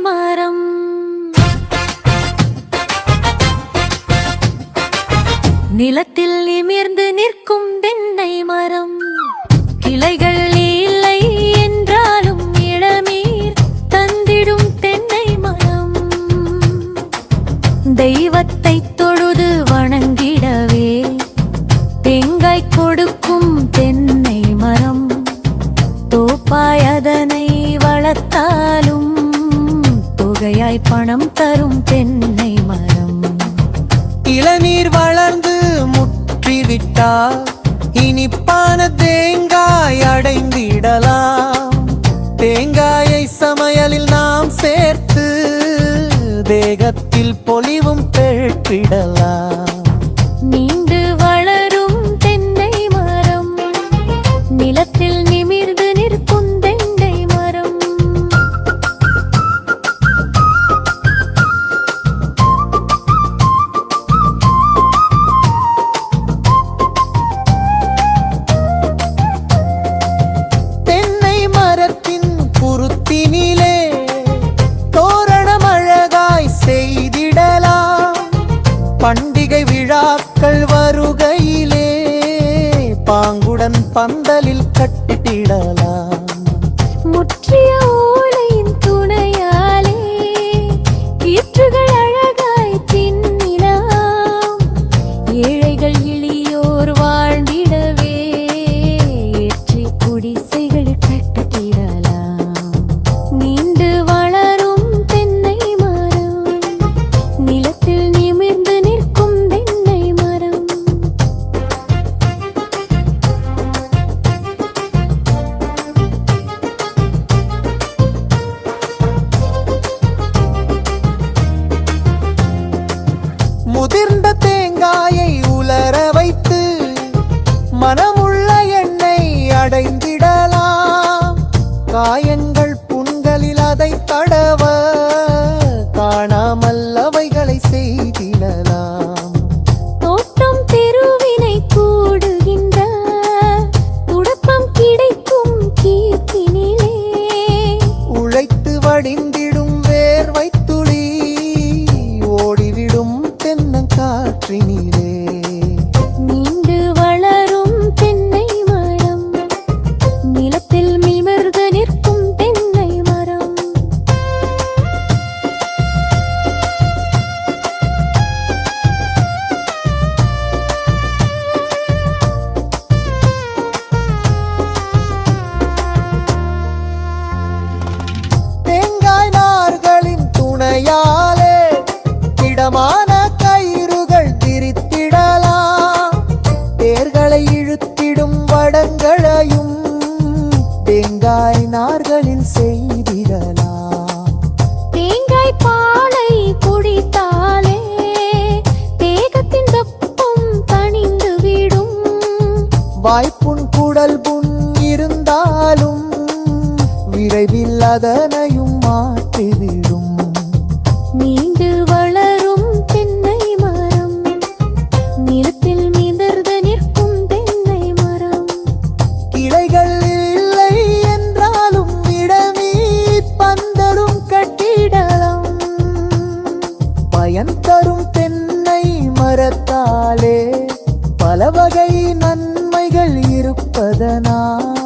மரம் நிலத்தில் நிமிர்ந்து நிற்கும் தென்னை மரம். கிளைகள் இல்லை என்றாலும் இளமீர் தந்திடும் தென்னை மரம். தெய்வத்தை தொழுது வணங்கிடவே தேங்காய் கொடுக்கும் தென்னை மரம். தோப்பாய் அதனை வளர்த்தால் தொகையாய் பணம் தரும் தென்னை மரம். இளநீர் வளர்ந்து முற்றிவிட்டால் இனிப்பான தேங்காய் அடைந்திடலாம். தேங்காயை சமையலில் நாம் சேர்த்து தேகத்தில் பொலிவும் பெற்றிடலாம். நீண்டு வளரும் தென்னை மரம். நிலத்தில் நிமிர்ந்து குருத்தினிலே தோரணம் அழகாய் செய்திடலாம். பண்டிகை விழாக்கள் வருகையிலே பாங்குடன் பந்தலில் கட்டிடலாம் உதிர்ந்த தேங்காயை உலர வைத்து மனமுள்ள எண்ணெய் அடைந்திடலாம். காயங்கள் வாய்ப்புண் குடல் புண் இருந்தாலும் விரைவில் அதனையும் மாற்றிவிடும். நீண்டு வளரும் தென்னை மரம் நிலத்தில் மிதர்ந்து நிற்கும் தென்னை மரம். கிளைகள் இல்லை என்றாலும் இடமே பந்தலும் கட்டிடலாம். பயன் தரும் தென்னை மரத்தாலே பல வகை நன்மைகள் சாதனா